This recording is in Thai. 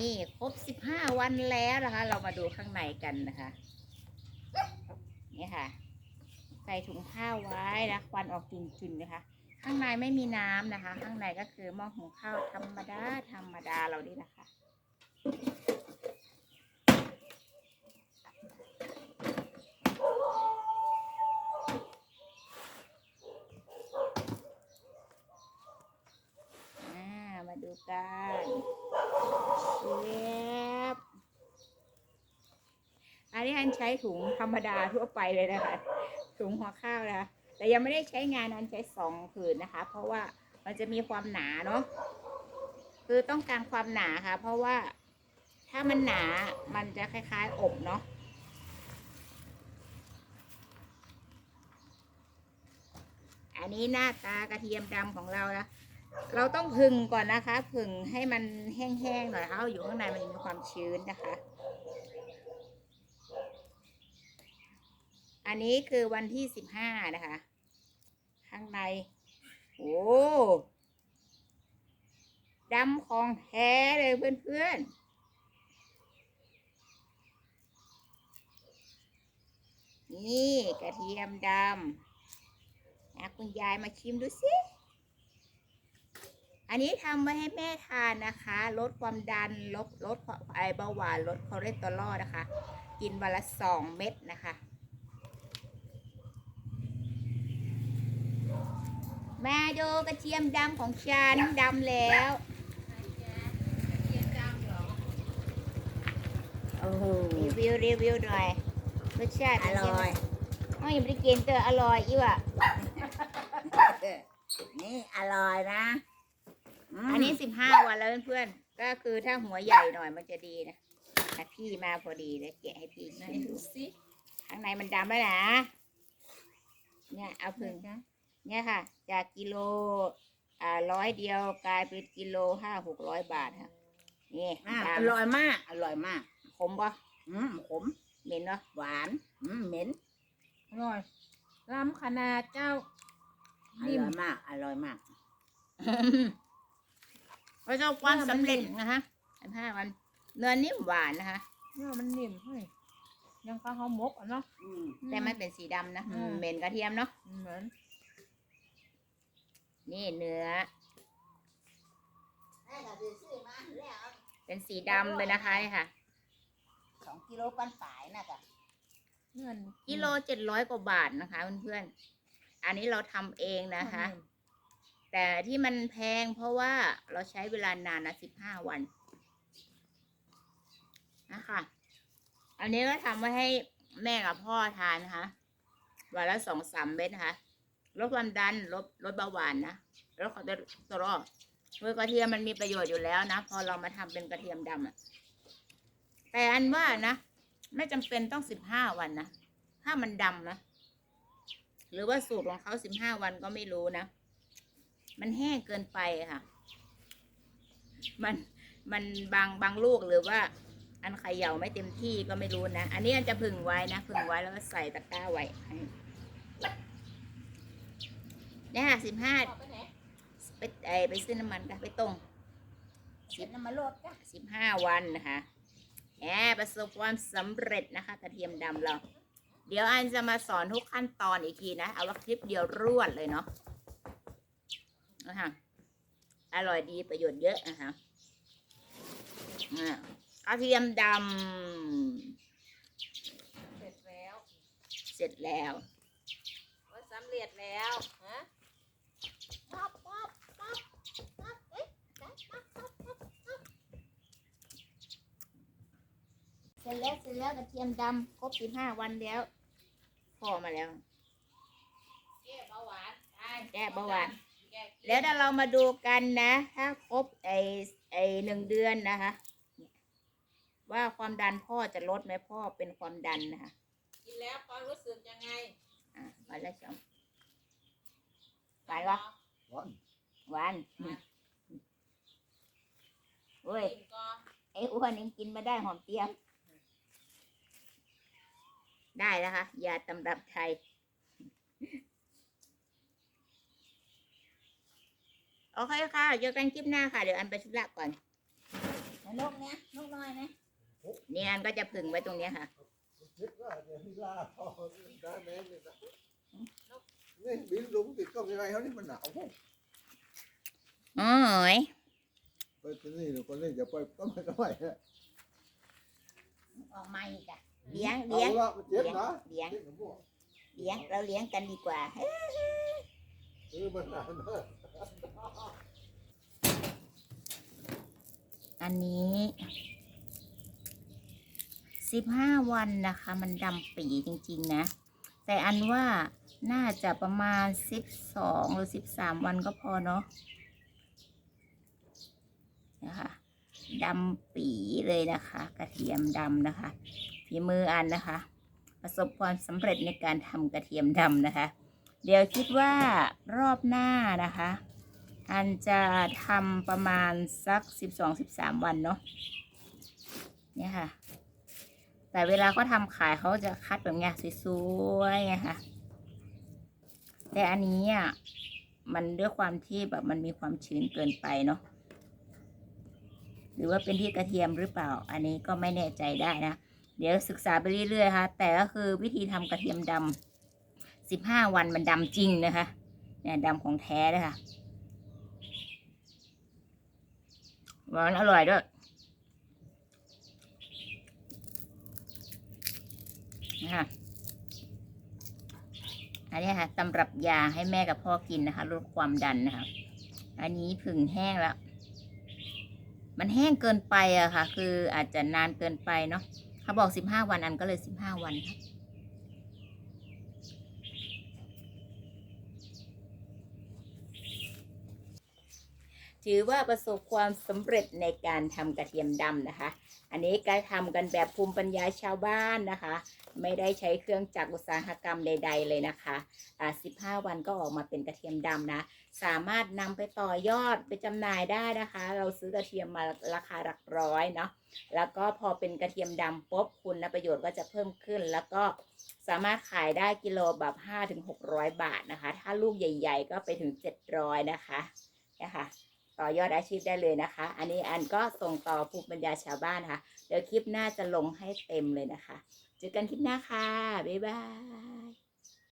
นี่ครบสิบห้าวันแล้วนะคะ เรามาดูข้างในกันนะคะนี่ค่ะ ใส่ถุงผ้าไว้นะควันออกจุนๆนะคะ ข้างในไม่มีน้ำนะคะ ข้างในก็คือหม้อหุงข้าวธรรมดาธรรมดาเรานี่นะคะอ่ามาดูกัน เชฟอันนี้อันใช้ถุงธรรมดาทั่วไปเลยนะคะ ถุงหัวข้าวนะคะแต่ยังไม่ได้ใช้งานอันใช้สองผืนนะคะ เพราะว่ามันจะมีความหนาเนาะคือต้องการความหนาค่ะ เพราะว่าถ้ามันหนามันจะคล้ายๆ อบเนาะอันนี้หน้าตากระเทียมดำของเรานะ เราต้องผึ่งก่อนนะคะผึ่งให้มันแห้งๆหน่อยเอาอยู่ข้างในมันมีความชื้นนะคะ อันนี้คือวันที่สิบห้านะคะ ข้างใน โอ้ดำของแท้เลยเพื่อนๆนี่กระเทียมดำนะคุณยายมาชิมดูสิ อันนี้ทำไว้ให้แม่ทานนะคะ ลดความดันลดลดไอเบาหวานลดคอเลสเตอรอลนะคะ กินวันละสองเม็ดนะคะมาดูกระเทียมดำของฉันดำแล้วโอ้โหรีวิวรีวิวหน่อยรสชาติอร่อยอ๋อยังไม่ได้กินเตออร่อยอีว่ะนี่อร่อยนะม อันนี้สิบห้าวันแล้วเพื่อนๆ ก็คือถ้าหัวใหญ่หน่อยมันจะดีนะอะพี่มาพอดีเลยแกะให้พี่ชิมดูข้างในมันดำแล้วนะ เนี่ยเอาพึ่งเนี่ยค่ะ จากกิโลอ่าร้อยเดียวกลายเป็นกิโลห้าหกร้อยบาทค่ะนี่อะดอร่อยมาก อร่อยมากำขมปะอืมขม เหม็นเนาะหวาน อืมเหม็น อร่อยล้ำขนาดเจ้าอนิ่มร่อยมาก อร่อยมาก ประสบความสำเร็จนะคะสิบห้าวันเนื้อนิ่มหวานนะคะ เนื้อมันนิ่มเฮ้ยยังปลาเขาหมกอะเนาะอืมแต่มันเป็นสีดำนะอืม เหม็นกระเทียมเนาะเหมือนนี่เนื้อ เป็นสีดำเลยนะคะนี่ค่ะ สองกิโลปันฝายนะจ๊ะเนื้อกิโลเจ็ดร้อยกว่าบาทนะคะเพื่อนๆอันนี้เราทำเองนะคะ แต่ที่มันแพงเพราะว่าเราใช้เวลานานนะสิบห้าวันนะคะ อันนี้ก็ทำไว้ให้แม่กับพ่อทานนะคะวันละสองสามเม็ดนะคะ ลดความดันลดลดเบาหวานนะลดคอเลสเตอรอลเมื่อกระเทียมมันมีประโยชน์อยู่แล้วนะ พอเรามาทำเป็นกระเทียมดำอะแต่อันว่านะ ไม่จำเป็นต้องสิบห้าวันนะ ถ้ามันดำนะ หรือว่าสูตรของเขาสิบห้าวันก็ไม่รู้นะ มันแห้งเกินไปอะค่ะ มันมันบางบางลูกหรือว่า อันเขย่าไม่เต็มที่ก็ไม่รู้นะ อันนี้อันจะผึ่งไว้นะผึ่งไว้แล้วก็ใส่ตะกร้าไว้ให้เนี่ยสิบห้าไปไอไปซื้อน้ำมันกันไปตรงเห็นน้ำมันรดจ้ะสิบห้าวันนะคะแหมประสบความสำเร็จนะคะกระเทียมดำเรา เดี๋ยวอันจะมาสอนทุกขั้นตอนอีกทีนะ เอาว่าคลิปเดียวรวดเลยเนาะ นะคะอร่อยดีประโยชน์เยอะนะคะอ่ากระเทียมดเสร็จแล้วำเสร็จแล้วว่าสำเร็จแล้วฮะเสร็จแล้วเสร็จแล้วกระเทียมดำครบสิบห้าวันแล้ว พอมาแล้ว แก้เบาหวานแก้เบาหวาน แล้วเดี๋ยวเรามาดูกันนะ ถ้าครบไอไอหนึ่งเดือนนะคะ ว่าความดันพ่อจะลดไหมพ่อเป็นความดันนะคะ กินแล้วความรู้สึกยังไง อะวันละสองหวานปะหวานหวานเว้ยกินก็ไอ้อ้วนยังกินมาได้หอมเตี้ยม ได้นะคะยาตำรับไทย โอเคค่ะเจอกันคลิปหน้าค่ะ เดี๋ยวอันไปธุระก่อนนั่นนกเนี้ยนกน้อยไหมเนี่ยอันก็จะผึ่งไว้ตรงเนี้ยค่ะคิดว่าจะให้ล่าพอได้แม่เลยนะนี่บินลุงติดกล้องยังไงเขานี่มันหนาวโอ้ยไปที่นี่คนนี้จะไปก็ไม่ได้ฮะออกมาอีกอะเลี้ยงเอาเลี้ยงละมันเจ็บนะเลี้ยงเจ็บกับพวกเลี้ยงเราเลี้ยงกันดีกว่าเออมันหนาวนะ อันนี้สิบห้าวันนะคะ มันดำปีจริง ๆ นะ แต่อันว่าน่าจะประมาณสิบสองหรือสิบสามวันก็พอเนาะนะคะดำปีเลยนะคะ กระเทียมดำนะคะฝีมืออันนะคะ ประสบความสำเร็จในการทำกระเทียมดำนะคะ เดี๋ยวคิดว่ารอบหน้านะคะ อันจะทำประมาณสักสิบสองสิบสามวันเนาะเนี่ยค่ะ แต่เวลาเขาทำขายเขาจะคัดแบบเนี้ยสวยๆไงค่ะ แต่อันนี้อะมันด้วยความที่แบบมันมีความชื้นเกินไปเนาะหรือว่าเป็นที่กระเทียมหรือเปล่า อันนี้ก็ไม่แน่ใจได้นะ เดี๋ยวศึกษาไปเรื่อยๆค่ะ แต่ก็คือวิธีทำกระเทียมดำ สิบห้าวันมันดำจริงนะคะเนี่ยดำของแท้เลยค่ะหวานอร่อยด้วยนะคะอันนี้ค่ะตำรับยาให้แม่กับพ่อกินนะคะลดความดันนะคะ อันนี้ผึ่งแห้งแล้ว มันแห้งเกินไปอะค่ะ คืออาจจะนานเกินไปเนาะเขาบอกสิบห้าวันอันก็เลยสิบห้าวันค่ะ ถือว่าประสบความสำเร็จในการทำกระเทียมดำนะคะ อันนี้ก็ทำกันแบบภูมิปัญญาชาวบ้านนะคะ ไม่ได้ใช้เครื่องจักรอุตสาหกรรมใด ๆ เลยนะคะอ่า15 วันก็ออกมาเป็นกระเทียมดำนะ สามารถนำไปต่อยอดไปจำหน่ายได้นะคะ เราซื้อกระเทียมมาราคาหลักร้อยเนาะ แล้วก็พอเป็นกระเทียมดำปุ๊บคุณประโยชน์ก็จะเพิ่มขึ้น แล้วก็สามารถขายได้กิโลแบบ5-600 บาทนะคะ ถ้าลูกใหญ่ ๆ ก็ไปถึง 700 นะคะนะคะ ต่อยอดอาชีพได้เลยนะคะ อันนี้อันก็ส่งต่อภูมิปัญญาชาวบ้านนะคะเดี๋ยวคลิปหน้าจะลงให้เต็มเลยนะคะ เจอกันคลิปหน้าค่ะ บ๊ายบาย